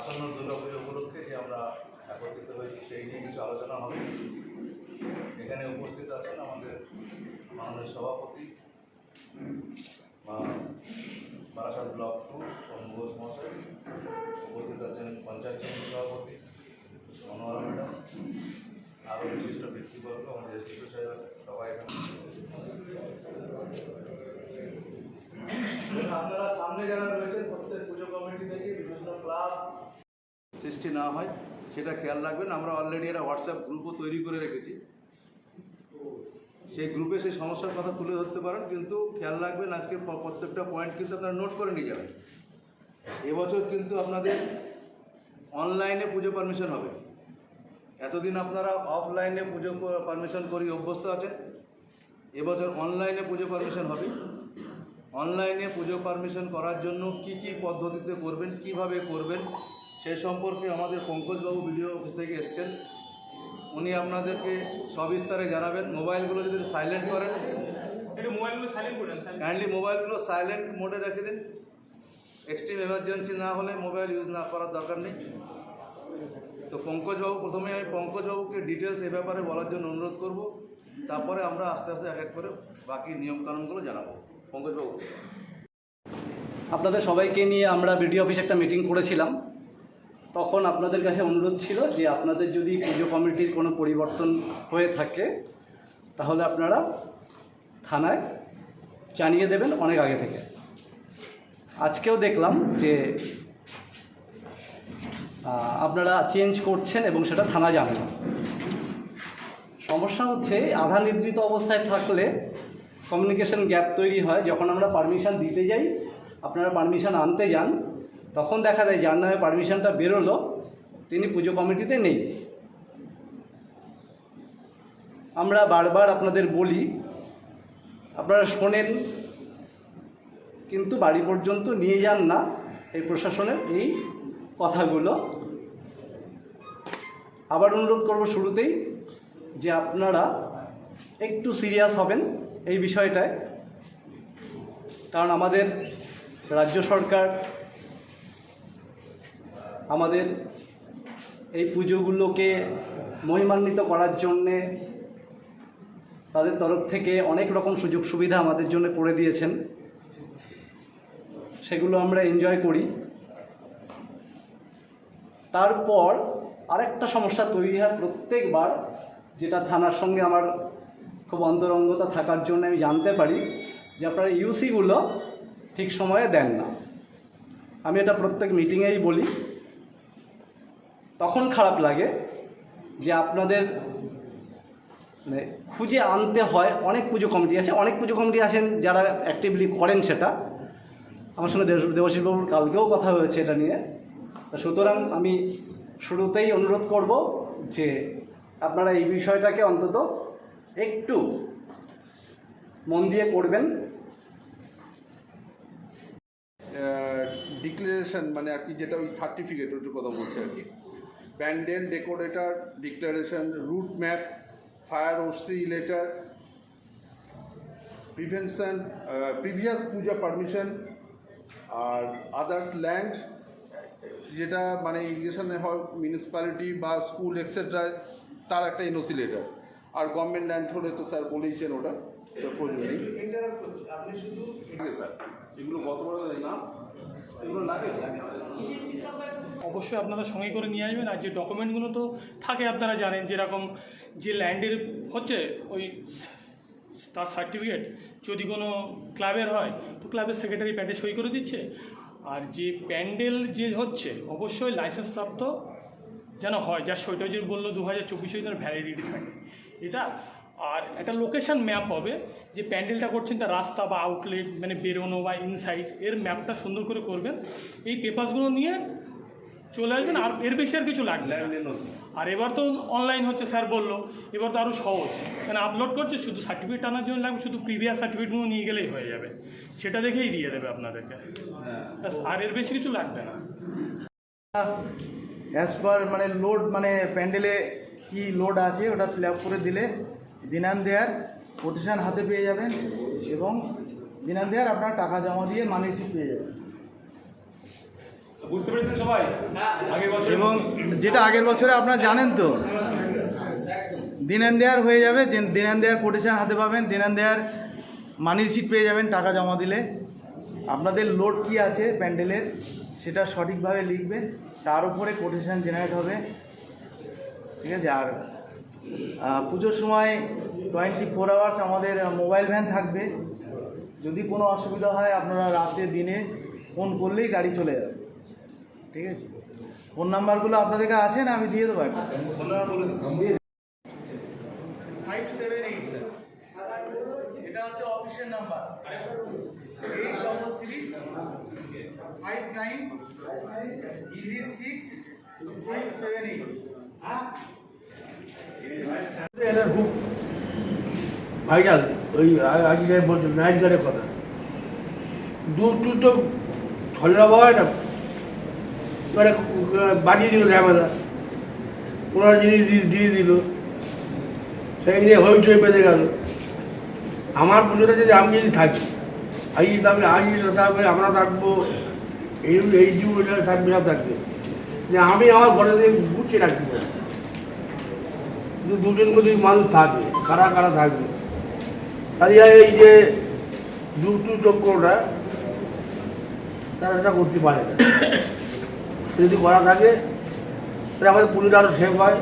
আসন্ন দুর্গাপুজো উপলক্ষে যে আমরা একত্রিত হয়েছি, সেই নিয়ে কিছু আলোচনা হবে। এখানে উপস্থিত আছেন আমাদের মাননীয় সভাপতি বারাসাত ব্লক টু সৌম্য ঘোষ মহাশয় উপস্থিত আছেন পঞ্চায়েত সমিতি সভাপতি মনোহরা ম্যাডাম আরও বিশিষ্ট ব্যক্তিবর্গ আমাদের এসডিও সাহেব সবাই এখানে আপনারা সামনে যারা রয়েছেন প্রত্যেক পুজো কমিটি থেকে বিভিন্ন ক্লাব সৃষ্টি না হয়, সেটা খেয়াল রাখবেন। আমরা অলরেডি একটা হোয়াটসঅ্যাপ গ্রুপও তৈরি করে রেখেছি। সেই গ্রুপে সেই সমস্যার কথা তুলে ধরতে পারেন, কিন্তু খেয়াল রাখবেন আজকে প্রত্যেকটা পয়েন্ট কিন্তু আপনারা নোট করে নিয়ে যাবেন। এবছর কিন্তু আপনাদের অনলাইনে পুজো পারমিশন হবে। এতদিন আপনারা অফলাইনে পুজো পারমিশন করি অভ্যস্ত আছেন। এবছর অনলাইনে পুজো পারমিশন হবে। অনলাইনে পুজো পারমিশন করার জন্য কি কি পদ্ধতিতে করবেন, কীভাবে করবেন সে সম্পর্কে আমাদের পঙ্কজবাবু ভিডিও অফিস থেকে এসছেন। উনি আপনাদেরকে সবিস্তারে জানাবেন। মোবাইলগুলো যদি সাইলেন্ট করেন। কাইন্ডলি মোবাইলগুলো সাইলেন্ট মোডে রেখে দিন। এক্সট্রিম এমার্জেন্সি না হলে মোবাইল ইউজ না করার দরকার নেই। তো পঙ্কজবাবু প্রথমে আমি পঙ্কজবাবুকে ডিটেলস এ ব্যাপারে বলার জন্য অনুরোধ করব। তারপরে আমরা আস্তে আস্তে এক এক করে বাকি নিয়মকানুনগুলো জানাব। পঙ্কজবাবু। আপনাদের সবাইকে নিয়ে আমরা বিডিও অফিসে একটা মিটিং করেছিলাম। তখন আপনাদের কাছে অনুরোধ ছিল যে আপনাদের যদি পুজো কমিটির কোনো পরিবর্তন হয়ে থাকে, তাহলে আপনারা থানায় জানিয়ে দেবেন অনেক আগে থেকে। আজকেও দেখলাম যে আপনারা চেঞ্জ করছেন এবং সেটা থানা জানে না। সমস্যা হচ্ছে আধা নিদ্রিত অবস্থায় থাকলে কমিউনিকেশন গ্যাপ তৈরি হয়। যখন আমরা পারমিশন দিতে যাই, আপনারা পারমিশন আনতে যান তখন দেখা যায় যার নামে পারমিশনটা বেরোলো, তিনি পুজো কমিটিতে নেই। আমরা বারবার আপনাদের বলি, আপনারা শোনেন, কিন্তু বাড়ি পর্যন্ত নিয়ে যান না এই প্রশাসনের এই কথাগুলো। আবার অনুরোধ করব শুরুতেই যে আপনারা একটু সিরিয়াস হবেন এই বিষয়টায়। কারণ আমাদের রাজ্য সরকার আমাদের এই পুজোগুলোকে মহিমান্বিত করার জন্যে তাদের তরফ থেকে অনেক রকম সুযোগ সুবিধা আমাদের জন্য করে দিয়েছেন। সেগুলো আমরা এনজয় করি। তারপর আরেকটা সমস্যা তৈরি হয় প্রত্যেকবার, যেটা থানার সঙ্গে আমার খুব অন্তরঙ্গতা থাকার জন্য আমি জানতে পারি যে আপনারা ইউসিগুলো ঠিক সময়ে দেন না। আমি এটা প্রত্যেক মিটিংয়েই বলি। তখন খারাপ লাগে যে আপনাদের মানে খুঁজে আনতে হয়, অনেক পুজো কমিটি আছে, অনেক পুজো কমিটি আছেন যারা অ্যাক্টিভলি করেন সেটা। আমার সঙ্গে দেব- দেবশিসবাবুর কালকেও কথা হয়েছে এটা নিয়ে। সুতরাং আমি শুরুতেই অনুরোধ করব যে আপনারা এই বিষয়টাকে অন্তত একটু মন দিয়ে করবেন ডিক্লারেশন মানে আর কি যেটা ওই সার্টিফিকেট ওটার কথা বলছে আর কি। Pandal decorator declaration route map fire OC letter prevention previous puja permission আর আদার্স ল্যান্ড যেটা মানে ইরিগেশনে হয় মিউনিসিপ্যালিটি বা স্কুল এক্সেট্রা তার একটা এনওসি লেটার। আর গভর্নমেন্ট ল্যান্ড হলে তো স্যার বলেইছেন ওটা তো প্রয়োজন নেই। স্যার এগুলো গত বড় না এগুলো লাগে অবশ্যই আপনারা সঙ্গে করে নিয়ে আসবেন। আর যে ডকুমেন্টগুলো তো থাকে, আপনারা জানেন যেরকম যে ল্যান্ডের হচ্ছে ওই তার সার্টিফিকেট, যদি কোনো ক্লাবের হয়, তো ক্লাবের সেক্রেটারি প্যাডে সই করে দিচ্ছে। আর যে প্যান্ডেল যে হচ্ছে, অবশ্যই লাইসেন্স প্রাপ্ত যেন হয় যার সইটা যে বলল দু হাজার চব্বিশে ভ্যালিডিটি থাকে। এটা আর একটা লোকেশন ম্যাপ হবে। যে প্যান্ডেলটা করছেন তার রাস্তা বা আউটলেট মানে বেরোনো বা ইনসাইড এর ম্যাপটা সুন্দর করে করবেন। এই পেপারসগুলো নিয়ে চলে আসবেন আর এর বেশি আর কিছু লাগবে না। আর এবার তো অনলাইন হচ্ছে স্যার বলল এবার তো আরও সহজ। মানে আপলোড করছে শুধু সার্টিফিকেট আনার জন্য লাগবে শুধু প্রিভিয়াস সার্টিফিকেটগুলো নিয়ে গেলেই হয়ে যাবে। সেটা দেখেই দিয়ে দেবে আপনাদেরকে। ব্যাস, আর এর বেশি কিছু লাগবে না। অ্যাজ পার মানে লোড মানে প্যান্ডেলে কি লোড আছে ওটা ফিল আপ করে দিলে দিনান দেয়ার। কোটেশন হাতে পেয়ে যাবেন এবং দিনান দেয়ার আপনার টাকা জমা দিয়ে মানি রিসিপ্ট পেয়ে যাবেন। বুঝতে পেরেছেন সবাই? এবং যেটা আগের বছরে আপনারা জানেন তো দিনান দেয়ার হয়ে যাবে দিন- দিনান দেয়ার কোটেশন হাতে পাবেন দিনান দেয়ার মানি রিসিট পেয়ে যাবেন টাকা জমা দিলে। আপনাদের লোড কি আছে প্যান্ডেলের সেটা সঠিকভাবে লিখবেন তার উপরে কোটেশন জেনারেট হবে। ঠিক আছে? আর পুজোর সময় টোয়েন্টি ফোর আওয়ার্স আমাদের মোবাইল ভ্যান থাকবে। যদি কোনো অসুবিধা হয় আপনারা রাতে দিনে ফোন করলেই গাড়ি চলে যাবে। ঠিক আছে? ফোন নাম্বারগুলো আপনাদের কাছে আছে না আমি দিয়ে দেবো একটা ফাইভ সেভেন এইট এটা হচ্ছে অফিসের number eight double three five nine three six five seven eight হ্যাঁ ভাইজান, ওই আজকে কথা তো ছলরা হয় না। মানে বাড়িয়ে দিল ঝামেলা জিনিস দিয়ে- দিল। সেই নিয়ে হইচই বেঁধে গেল। আমার পুজোটা যদি আমি যদি থাকি আজ তাহলে আজ তাহলে আমরা থাকব, এই এই থাকবে, সব থাকবে। যে আমি আমার ঘরে গুছিয়ে রাখতে পারি দুজন যদি মানুষ থাকবে, কারা কারা থাকবে? কাজে এই যে দুটো চক্রটা, তারা এটা করতে পারে না। যদি করা থাকে, তাহলে আমাদের পুলিশ আরও সেফ হয়।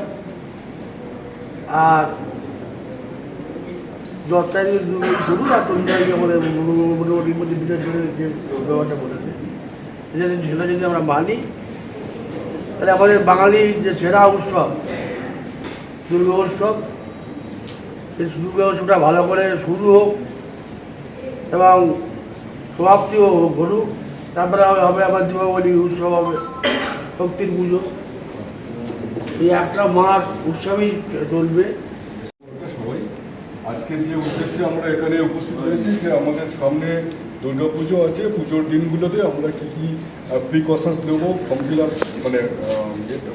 আর দশটায় শুরু আর তোমরাই আমাদের মোটামুটি মধ্যে বিটার জন্য যে বলেছে সেটা সেটা যদি আমরা মানি, তাহলে আমাদের বাঙালি যে সেরা উৎসব দুর্গা উৎসব এই দুর্গা উৎসবটা ভালো করে শুরু হোক এবং সমাপ্তিও ঘটুক। তারপরে হবে হবে আবার দীপাবলি উৎসব হবে শক্তির পুজো। এই একটা মাস উৎসবই চলবে। সবাই আজকের যে উদ্দেশ্যে আমরা এখানে উপস্থিত হয়েছি যে আমাদের সামনে দুর্গাপুজো আছে, পুজোর দিনগুলোতে আমরা কী কী প্রিকশনস নেব ফর্ম ফিল আপ মানে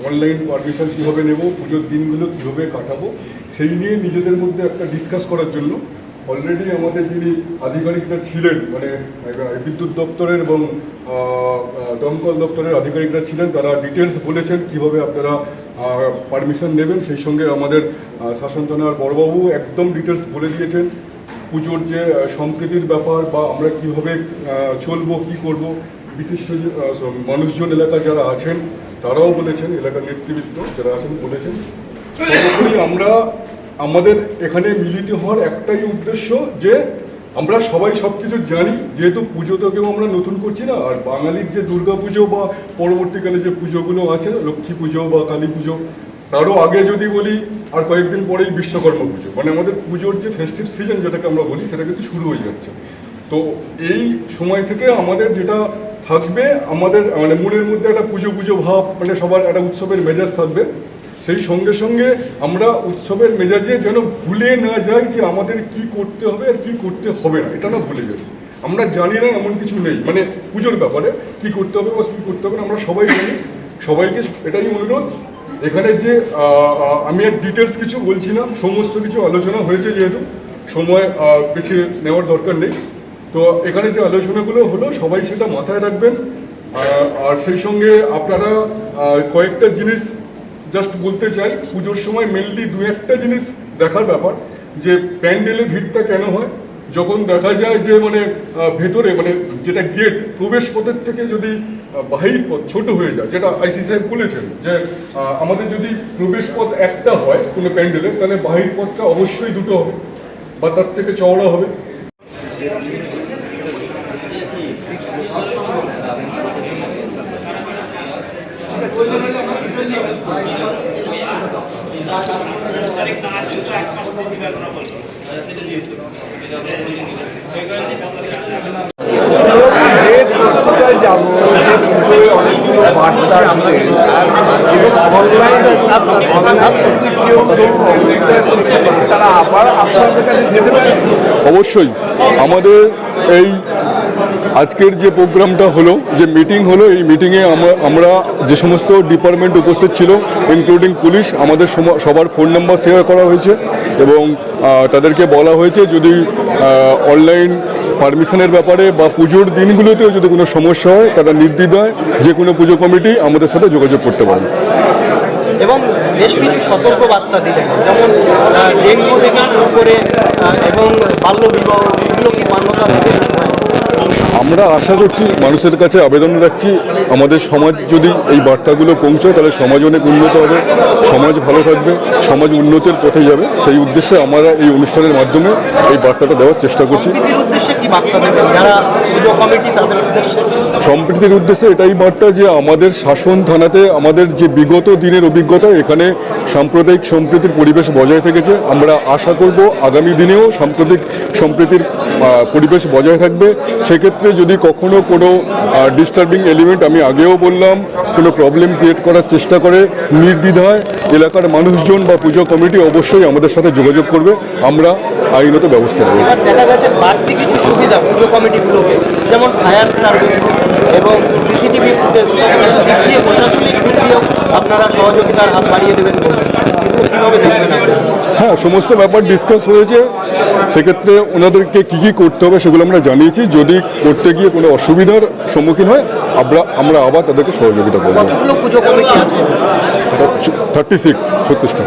অনলাইন পারমিশন কীভাবে নেব, পুজোর দিনগুলো কীভাবে কাটাবো, সেই নিয়ে নিজেদের মধ্যে একটা ডিসকাস করার জন্য অলরেডি আমাদের যিনি আধিকারিকরা ছিলেন মানে বিদ্যুৎ দপ্তরের এবং দমকল দপ্তরের আধিকারিকরা ছিলেন, তারা ডিটেলস বলেছেন কীভাবে আপনারা পারমিশন নেবেন, সেই সঙ্গে আমাদের শাসন থানার বড়বাবু একদম ডিটেলস বলে দিয়েছেন। পুজোর যে সম্প্রীতির ব্যাপার বা আমরা কীভাবে চলবো, কি করব, বিশিষ্ট মানুষজন এলাকা যারা আছেন, তারাও বলেছেন, এলাকার নেতৃবৃন্দ যারা আছেন বলেছেন। আমরা আমাদের এখানে মিলিত হওয়ার একটাই উদ্দেশ্য যে, আমরা সবাই সব কিছু জানি, যেহেতু পুজো তো কেউ আমরা নতুন করছি না, আর বাঙালির যে দুর্গা পুজো বা পরবর্তীকালে যে পুজোগুলো আছে, লক্ষ্মী পুজো বা কালী পুজো তারও আগে যদি বলি, আর কয়েকদিন পরেই বিশ্বকর্মা পুজো। মানে আমাদের পুজোর যে ফেস্টিভ সিজন যেটাকে আমরা বলি, সেটা কিন্তু শুরু হয়ে যাচ্ছে। তো এই সময় থেকে আমাদের যেটা থাকবে, আমাদের মানে মনের মধ্যে একটা পুজো পুজো ভাব মানে সবার একটা উৎসবের মেজাজ থাকবে। সেই সঙ্গে সঙ্গে আমরা উৎসবের মেজাজে যেন ভুলে না যাই যে আমাদের কি করতে হবে আর কি করতে হবে না। এটা না ভুলে যাই। আমরা জানি না এমন কিছু নেই। মানে পুজোর ব্যাপারে কি করতে হবে বা কী করতে হবে না, আমরা সবাই জানি। সবাইকে এটাই অনুরোধ এখানে যে আমি আর ডিটেলস কিছু বলছি না, সমস্ত কিছু আলোচনা হয়েছে যেহেতু, সময় বেশি নেওয়ার দরকার নেই। তো এখানে যে আলোচনাগুলো হলো, সবাই সেটা মাথায় রাখবেন। আর সেই সঙ্গে আপনারা কয়েকটা জিনিস জাস্ট বলতে চাই। পুজোর সময় মেনলি দু একটা জিনিস দেখার ব্যাপার, যে প্যান্ডেলে ভিড়টা কেন হয়? যখন দেখা যায় যে মানে ভেতরে মানে যেটা গেট প্রবেশ পথের থেকে যদি আহ, বাহির পথ ছোট হয়ে যায় যেটা আইসি সাহেব বলেছেন যে আমাদের যদি প্রবেশ পথ একটা হয় কোনো প্যান্ডেলে তাহলে বাহির পথটা অবশ্যই দুটো হবে বা তার থেকে চওড়া হবে। অনেকগুলো বার্তা পারে অবশ্যই আমাদের এই আজকের যে প্রোগ্রামটা হলো, যে মিটিং হলো, এই মিটিংয়ে আমরা যে সমস্ত ডিপার্টমেন্ট উপস্থিত ছিল ইনক্লুডিং পুলিশ, আমাদের সবার ফোন নাম্বার শেয়ার করা হয়েছে এবং তাদেরকে বলা হয়েছে যদি অনলাইন পারমিশনের ব্যাপারে বা পুজোর দিনগুলোতেও যদি কোনো সমস্যা হয় তারা নির্দ্বিধায় যে কোনো পুজো কমিটি আমাদের সাথে যোগাযোগ করতে পারেন এবং বেশ কিছু সতর্ক বার্তা দিলেন যেমন ডেঙ্গু থেকে শুরু করে এবং বাল্যবিবাহ এগুলো কি মান্যতা আমরা আশা করছি মানুষের কাছে আবেদন রাখছি আমাদের সমাজ যদি এই বার্তাগুলো পৌঁছয় তাহলে সমাজ অনেক উন্নত হবে সমাজ ভালো থাকবে সমাজ উন্নতির পথে যাবে। সেই উদ্দেশ্যে আমরা এই অনুষ্ঠানের মাধ্যমে এই বার্তাটা দেওয়ার চেষ্টা করছি। কি বার্তা দেবেন? যারা পুজো কমিটি তাদের উদ্দেশ্যে। সম্প্রীতির উদ্দেশ্যে এটাই বার্তা যে আমাদের শাসন থানাতে আমাদের যে বিগত দিনের অভিজ্ঞতা এখানে সাম্প্রদায়িক সম্প্রীতির পরিবেশ বজায় থেকেছে। আমরা আশা করব আগামী দিনেও সাম্প্রতিক সম্প্রীতির পরিবেশ বজায় থাকবে। সেক্ষেত্রে যদি কখনো কোনো ডিস্টার্বিং এলিমেন্ট আমি আগেও বললাম কোনো প্রবলেম ক্রিয়েট করার চেষ্টা করে নির্দ্বিধায় এলাকার মানুষজন বা পুজো কমিটি অবশ্যই আমাদের সাথে যোগাযোগ করবে। আমরা আইনত ব্যবস্থা নেব। সুবিধা পুজো কমিটিগুলোকে যেমন ফায়ার সার্ভিস এবং সিসিটিভি ফুটেজ দিক দিয়ে প্রশাসনিক দিক দিয়েও আপনারা সহযোগিতার হাত বাড়িয়ে দেবেন কীভাবে দেখবেন হ্যাঁ সমস্ত ব্যাপার ডিসকাস হয়েছে। সেক্ষেত্রে ওনাদেরকে কী কী করতে হবে সেগুলো আমরা জানিয়েছি। যদি করতে গিয়ে কোনো অসুবিধার সম্মুখীন হয় আমরা আমরা আবার তাদেরকে সহযোগিতা করব। থার্টি সিক্স ছত্রিশটা।